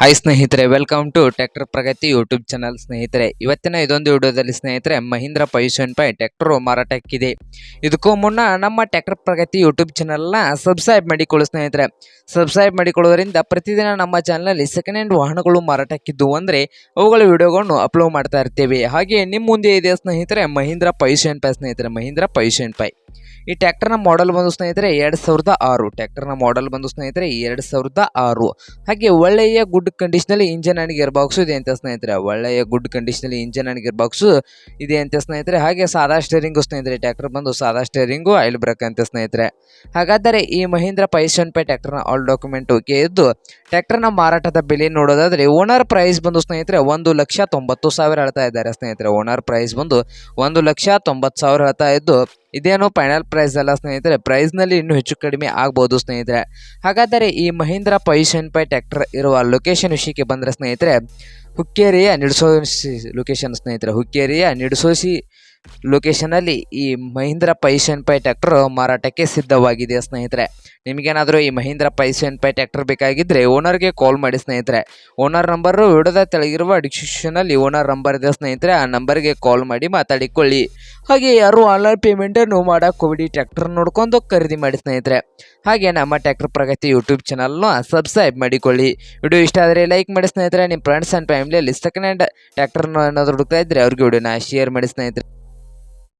Hi ಸ್ನೇಹಿತರೆ welcome to tractor Pragati YouTube channel ಸ್ನೇಹಿತರೆ. ಇವತ್ತಿನ ಇದೊಂದು ವಿಡಿಯೋದಲ್ಲಿ ಸ್ನೇಹಿತರೆ, ಮಹೀಂದ್ರ ಪೈಸೆನ್ ಪೈ ಟ್ರ್ಯಾಕ್ಟರ್ ಮಾರಾಟಕ್ಕಿದೆ. ಇದಕ್ಕೂ ಮುನ್ನ ನಮ್ಮ ಟ್ರ್ಯಾಕ್ಟರ್ ಪ್ರಗತಿ ಯೂಟ್ಯೂಬ್ ಚಾನಲ್ನ ಸಬ್ಸ್ಕ್ರೈಬ್ ಮಾಡಿಕೊಳ್ಳಿ ಸ್ನೇಹಿತರೆ. ಸಬ್ಸ್ಕ್ರೈಬ್ ಮಾಡಿಕೊಳ್ಳೋದ್ರಿಂದ ಪ್ರತಿದಿನ ನಮ್ಮ ಚಾನಲಲ್ಲಿ ಸೆಕೆಂಡ್ ಹ್ಯಾಂಡ್ ವಾಹನಗಳು ಮಾರಾಟಕ್ಕಿದ್ದು ಅಂದರೆ ಅವುಗಳ ವಿಡಿಯೋಗಳನ್ನು ಅಪ್ಲೋಡ್ ಮಾಡ್ತಾ ಇರ್ತೇವೆ. ಹಾಗೆ ನಿಮ್ಮ ಮುಂದೆ ಇದೆ ಸ್ನೇಹಿತರೆ, ಮಹೀಂದ್ರ ಪೈಸೆನ್ ಪೈ ಸ್ನೇಹಿತರೆ, ಮಹೀಂದ್ರ ಪೈಸೆನ್ ಪೈ ಈ ಟ್ರ್ಯಾಕ್ಟರ್ನ ಮಾಡೆಲ್ ಬಂದು ಸ್ನೇಹಿತರೆ, ಎರಡು ಸಾವಿರದ ಆರು. ಟ್ಯಾಕ್ಟರ್ನ ಮಾಡೆಲ್ ಬಂದು ಸ್ನೇಹಿತರೆ, ಎರಡು ಸಾವಿರದ ಆರು. ಹಾಗೆ ಒಳ್ಳೆಯ ಗುಡ್ ಕಂಡೀಷನಲ್ಲಿ ಇಂಜನ್ ಆ್ಯಂಡ್ ಗೇರ್ ಬಾಕ್ಸು ಇದೆ ಅಂತ ಸ್ನೇಹಿತರೆ. ಒಳ್ಳೆಯ ಗುಡ್ ಕಂಡೀಷನಲ್ಲಿ ಇಂಜನ್ ಆ್ಯಂಡ್ ಗೇರ್ ಬಾಕ್ಸು ಇದೆ ಅಂತ ಸ್ನೇಹಿತರೆ. ಹಾಗೆ ಸಾದಾ ಸ್ಟೇರಿಂಗು ಸ್ನೇಹಿತರೆ ಟ್ಯಾಕ್ಟರ್ ಬಂದು ಸಾದಾ ಸ್ಟೇರಿಂಗು ಆಯಿಲ್ ಬ್ರೇಕ್ ಅಂತ ಸ್ನೇಹಿತರೆ. ಹಾಗಾದರೆ ಈ ಮಹೀಂದ್ರ ಪೈಸನ್ ಪೈ ನ ಆಲ್ ಡಾಕ್ಯುಮೆಂಟ್ ಓಕೆ ಇದ್ದು ಟ್ರ್ಯಾಕ್ಟರ್ನ ಮಾರಾಟದ ಬೆಲೆ ನೋಡೋದಾದರೆ ಓನರ್ ಪ್ರೈಸ್ ಬಂದು ಸ್ನೇಹಿತರೆ ಒಂದು ಲಕ್ಷ ತೊಂಬತ್ತು ಸಾವಿರ ಹೇಳ್ತಾ ಇದ್ದಾರೆ ಸ್ನೇಹಿತರೆ. ಓನರ್ ಪ್ರೈಸ್ ಬಂದು ಒಂದು ಲಕ್ಷ ತೊಂಬತ್ತು ಸಾವಿರ ಹೇಳ್ತಾ ಇದ್ದು, ಇದೇನು ಫೈನಲ್ ಪ್ರೈಸ್ ಅಲ್ಲ ಸ್ನೇಹಿತರೆ. ಪ್ರೈಸ್ನಲ್ಲಿ ಇನ್ನೂ ಹೆಚ್ಚು ಕಡಿಮೆ ಆಗ್ಬೋದು ಸ್ನೇಹಿತರೆ. ಹಾಗಾದರೆ ಈ ಮಹೀಂದ್ರ ಪೈಸನ್ ಪೈ ಟ್ಯಾಕ್ಟರ್ ಇರುವ ಲೊಕೇಶನ್ ವಿಷಯಕ್ಕೆ ಬಂದರೆ ಸ್ನೇಹಿತರೆ ಹುಕ್ಕೇರಿಯ ನಿಡ್ಸೋಸಿ ಲೊಕೇಶನ್ ಸ್ನೇಹಿತರೆ ಹುಕ್ಕೇರಿಯ ನಿಡ್ಸೋಸಿ ಲೊಕೇಶನಲ್ಲಿ ಈ ಮಹೀಂದ್ರ ಪೈಸನ್ ಪೈ ಟ್ರ್ಯಾಕ್ಟರ್ ಮಾರಾಟಕ್ಕೆ ಸಿದ್ಧವಾಗಿದೆ, ಸ್ನೇಹಿತರೆ. ನಿಮಗೇನಾದರೂ ಈ ಮಹೀಂದ್ರ ಪೈಸನ್ ಪೈ ಟ್ಯಾಕ್ಟರ್ ಬೇಕಾಗಿದ್ದರೆ ಓನರ್ಗೆ ಕಾಲ್ ಮಾಡಿ, ಸ್ನೇಹಿತರೆ. ಓನರ್ ನಂಬರು ವಿಡೋದ ತೆಳಗಿರುವ ಡಿಸ್ಕ್ರಿಪ್ಷನಲ್ಲಿ ಓನರ್ ನಂಬರ್ ಇದೆ, ಸ್ನೇಹಿತರೆ. ಆ ನಂಬರ್ಗೆ ಕಾಲ್ ಮಾಡಿ ಮಾತಾಡಿಕೊಳ್ಳಿ. ಹಾಗೆ ಯಾರು ಆನ್ಲೈನ್ ಪೇಮೆಂಟನ್ನು ಮಾಡೋಕೆ ಕೋವಿಡಿ ಟ್ರ್ಯಾಕ್ಟರ್ ನೋಡ್ಕೊಂಡು ಖರೀದಿ ಮಾಡಿ, ಸ್ನೇಹಿತರೆ. ಹಾಗೆ ನಮ್ಮ ಟ್ಯಾಕ್ಟರ್ ಪ್ರಗತಿ ಯೂಟ್ಯೂಬ್ ಚಾನಲ್ನ ಸಬ್ಸ್ಕ್ರೈಬ್ ಮಾಡಿಕೊಳ್ಳಿ. ವಿಡಿಯೋ ಇಷ್ಟ ಆದರೆ ಲೈಕ್ ಮಾಡಿ, ಸ್ನೇಹಿತರೆ. ನಿಮ್ಮ ಫ್ರೆಂಡ್ಸ್ ಆ್ಯಂಡ್ ಫ್ಯಾಮಿಲಿಯಲ್ಲಿ ಸೆಕೆಂಡ್ ಹ್ಯಾಂಡ್ ಟ್ಯಾಕ್ಟರ್ನ ಏನಾದರೂ ಹುಡುಕ್ತಾ ಇದ್ದರೆ ಅವ್ರಿಗೆ ವಿಡಿಯೋನ ಶೇರ್ ಮಾಡಿ, ಸ್ನೇಹಿತರೆ.